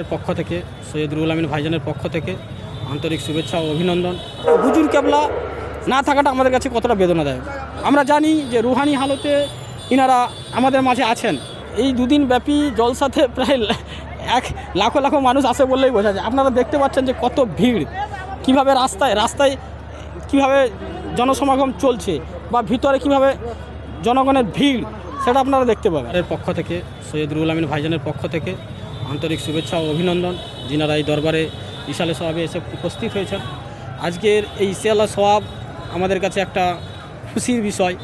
এর পক্ষ থেকে সৈয়দ রুহুল আমিন ভাইজানের পক্ষ থেকে আন্তরিক শুভেচ্ছা ও অভিনন্দন। হুজুর কেবলা, না থাকাটা আমাদের কাছে কতটা বেদনাদায়ক? আমরা জানি যে রুহানি হালতে ইনারা আমাদের মাঝে আছেন। এই দুদিন ব্যাপী জলসাতে প্রায় এক লাখো লাখো মানুষ আসে বললেই বোঝা যায়। আপনারা দেখতে পাচ্ছেন যে কত ভিড়। কীভাবে রাস্তায় রাস্তায় কীভাবে জনসমাগম চলছে বা ভিতরে কীভাবে জনগণের ভিড়, সেটা আপনারা দেখতে পাবেন। এর পক্ষ থেকে সৈয়দ রুহুল আমিন ভাইজানের পক্ষ থেকে আন্তরিক শুভেচ্ছা ও অভিনন্দন। যিনারা এই দরবারে ইশালে সোয়াবে এসে উপস্থিত হয়েছেন। আজকের এই ইশালা সোয়াব আমাদের কাছে একটা খুশির বিষয়,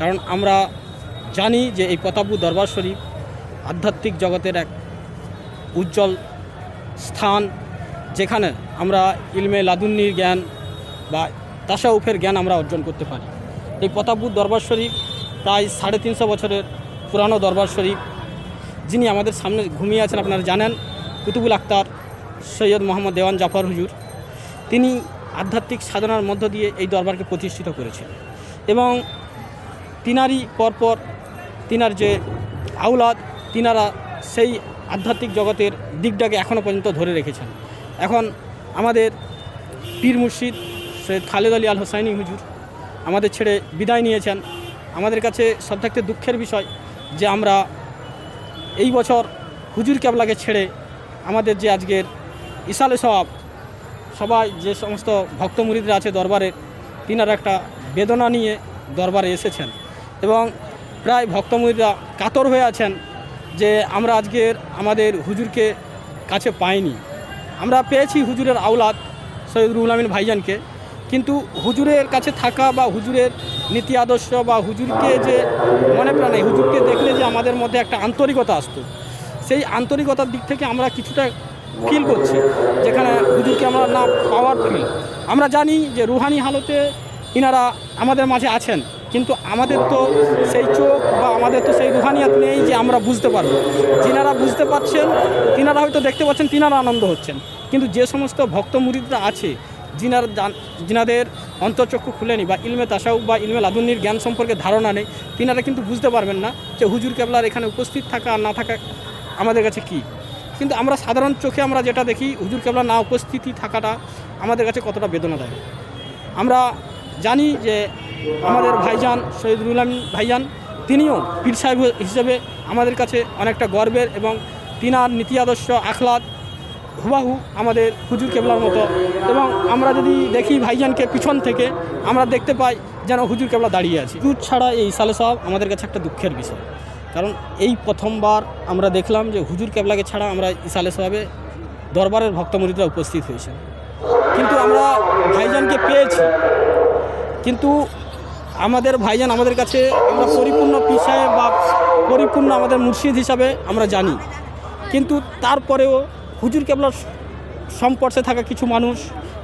কারণ আমরা জানি যে এই প্রতাপপুর দরবার শরীফ আধ্যাত্মিক জগতের এক উজ্জ্বল স্থান, যেখানে আমরা ইলমে লাদুন্নির জ্ঞান বা তাসাউফের জ্ঞান আমরা অর্জন করতে পারি। এই প্রতাপপুর দরবার শরীফ প্রায় সাড়ে তিনশো বছরের পুরানো দরবার শরীফ। যিনি আমাদের সামনে ঘুমিয়ে আছেন আপনারা জানেন, কুতুবুল আক্তার সৈয়দ মোহাম্মদ দেওয়ান জাফর হুজুর। তিনি আধ্যাত্মিক সাধনার মধ্য দিয়ে এই দরবারকে প্রতিষ্ঠিত করেছেন। এবং তিনারই পরপর তিনার যে আউলাদ তিনারা সেই আধ্যাত্মিক জগতের দিকটাকে এখনও পর্যন্ত ধরে রেখেছেন। এখন আমাদের পীর মুর্শিদ সৈয়দ খালেদ আলী আল হোসাইনি হুজুর আমাদের ছেড়ে বিদায় নিয়েছেন। আমাদের কাছে সবথেকে দুঃখের বিষয় যে আমরা এই বছর হুজুর ক্যাবলাকে ছেড়ে আমাদের যে আজকের ইসালে সব সবাই যে সমস্ত ভক্ত মুরিদরা আছে দরবারের তিনারা একটা বেদনা নিয়ে দরবারে এসেছেন এবং প্রায় ভক্ত মুরিদরা কাতর হয়ে আছেন যে আমরা আজকের আমাদের হুজুরকে কাছে পাইনি। আমরা পেয়েছি হুজুরের আওলাদ সৈয়দ রুহুল আমিন ভাইজানকে কিন্তু হুজুরের কাছে থাকা বা হুজুরের নীতি আদর্শ বা হুজুরকে যে মনে প্রাণে, হুজুরকে দেখলে যে আমাদের মধ্যে একটা আন্তরিকতা আসতো। সেই আন্তরিকতার দিক থেকে আমরা কিছুটা ফিল করছি, যেখানে হুজুরকে আমরা না পাওয়ার ফিল আমরা জানি যে রুহানি হালতে ইনারা আমাদের মাঝে আছেন, কিন্তু আমাদের তো সেই চোখ বা আমাদের তো সেই রুহানিয়াত নেই যে আমরা বুঝতে পারব। যিনারা বুঝতে পারছেন, তিনারা হয়তো দেখতে পাচ্ছেন, তিনারা আনন্দ হচ্ছেন। কিন্তু যে সমস্ত ভক্ত মুরিদরা আছে যিনার যিনাদের অন্তর্চক্ষু খুলেনি বা ইলমে তাসাউ বা ইলমে লাদুন্নির জ্ঞান সম্পর্কে ধারণা নেই, তিনারা কিন্তু বুঝতে পারবেন না যে হুজুর কেবলার এখানে উপস্থিত থাকা না থাকা আমাদের কাছে কি। কিন্তু আমরা সাধারণ চোখে আমরা যেটা দেখি, হুজুর কেবলা না উপস্থিতি থাকাটা আমাদের কাছে কতটা বেদনাদায়ক। আমরা জানি যে আমাদের ভাইজান শহীদুল আলম ভাইজান, তিনিও পীর সাহেব হিসেবে আমাদের কাছে অনেকটা গর্বের এবং তিনার নীতি আদর্শ, আখলাদ হুবাহু আমাদের হুজুর কেবলার মতো। এবং আমরা যদি দেখি ভাইজানকে পিছন থেকে, আমরা দেখতে পাই যেন হুজুর কেবলা দাঁড়িয়ে আছে। হুজুর ছাড়া এই সালে সাহেব আমাদের কাছে একটা দুঃখের বিষয়। কারণ এই প্রথমবার আমরা দেখলাম যে হুজুর কেবলাকে ছাড়া আমরা ইসালে সাহেবে দরবারের ভক্তমরিদরা উপস্থিত হয়েছেন। কিন্তু আমরা ভাইজানকে পেয়েছি। কিন্তু আমাদের ভাইজান আমাদের কাছে আমরা পরিপূর্ণ পিসায় বা পরিপূর্ণ আমাদের মুর্শিদ হিসাবে আমরা জানি। কিন্তু তারপরেও হুজুর কেবলার সম্পর্কে থাকা কিছু মানুষ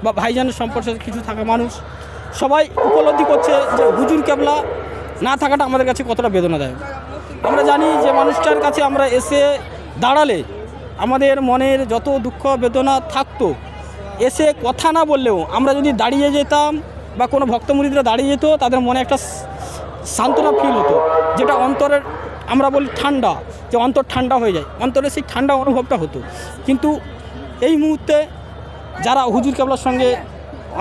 বা ভাইজানের সম্পর্কে কিছু থাকা মানুষ সবাই উপলব্ধি করছে যে হুজুর কেবলা না থাকাটা আমাদের কাছে কতটা বেদনাদায়ক। আমরা জানি যে মানুষটার কাছে আমরা এসে দাঁড়ালে আমাদের মনের যত দুঃখ, বেদনা থাকতো, এসে কথা না বললেও আমরা যদি দাঁড়িয়ে যেতাম বা কোনো ভক্তমুরিদরা দাঁড়িয়ে যেত, তাদের মনে একটা সান্ত্বনা ফিল হতো, যেটা অন্তরের আমরা বলি ঠান্ডা, যে অন্তর ঠান্ডা হয়ে যায়। অন্তরে সেই ঠান্ডা অনুভবটা হতো। কিন্তু এই মুহূর্তে যারা হুজুর কেবলার সঙ্গে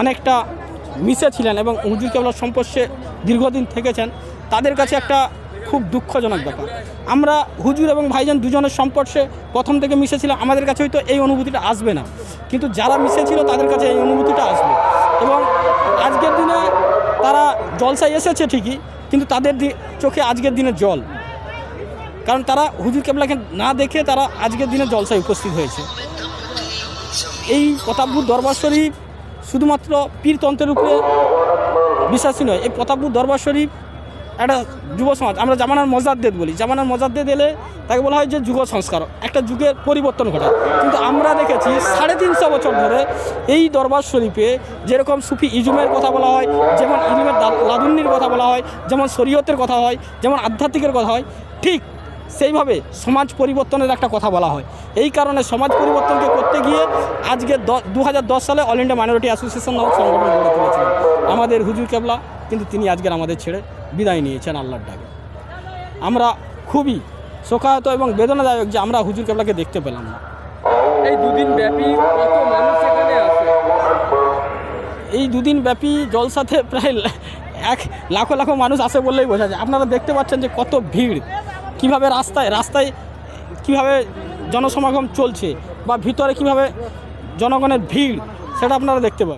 অনেকটা মিশে ছিলেন এবং হুজুর কেবলার সম্পর্কে দীর্ঘদিন থেকেছেন, তাদের কাছে একটা খুব দুঃখজনক ব্যাপার। আমরা হুজুর এবং ভাইজান দুজনের সম্পর্কে প্রথম থেকে মিশেছিলাম, আমাদের কাছে হয়তো এই অনুভূতিটা আসবে না। কিন্তু যারা মিশেছিল, তাদের কাছে এই অনুভূতিটা আসবে। এবং আজকের দিনে তারা জলসায় এসেছে ঠিকই, কিন্তু তাদের চোখে আজকের দিনে জল। কারণ তারা হুজুর কেবলাকে না দেখে তারা আজকের দিনে জলসায় উপস্থিত হয়েছে। এই প্রতাপপুর দরবার শরীফ শুধুমাত্র পীরতন্ত্রের উপরে বিশ্বাসী নয়, এই প্রতাপপুর দরবার শরীফ একটা যুব সমাজ, আমরা জামানার মজাদ্দেদ বলি। জামানার মজাদ্দেদ এলে তাকে বলা হয় যে যুগ সংস্কার, একটা যুগের পরিবর্তন ঘটায়। কিন্তু আমরা দেখেছি সাড়ে তিনশো বছর ধরে এই দরবার শরীফে যেরকম সুফি ইজুমের কথা বলা হয়, যেমন ইজুমের লাদুন্নির কথা বলা হয়, যেমন শরীয়তের কথা হয়, যেমন আধ্যাত্মিকের কথা হয়, ঠিক সেইভাবে সমাজ পরিবর্তনের একটা কথা বলা হয়। এই কারণে সমাজ পরিবর্তনকে করতে গিয়ে আজকে দু হাজার দশ সালে অল ইন্ডিয়া মাইনরিটি অ্যাসোসিয়েশন নামক সংগঠন গড়ে তুলেছিলেন। আমাদের হুজুর কেবলা কিন্তু তিনি আজকের আমাদের ছেড়ে বিদায় নিয়েছেন আল্লাহর ডাকে। আমরা খুবই শোকাহত এবং বেদনাদায়ক যে আমরা হুজুর কেবলাকে দেখতে পেলাম না। এই দুদিন ব্যাপী কত মানুষ এখানে আসে এই দুদিন ব্যাপী জলসাতে প্রায় এক লাখো লাখো মানুষ আসে বললেই বোঝা যায়। আপনারা দেখতে পাচ্ছেন যে কত ভিড়। কীভাবে রাস্তায় রাস্তায় কীভাবে জনসমাগম চলছে বা ভিতরে কীভাবে জনগণের ভিড়, সেটা আপনারা দেখতে পাবেন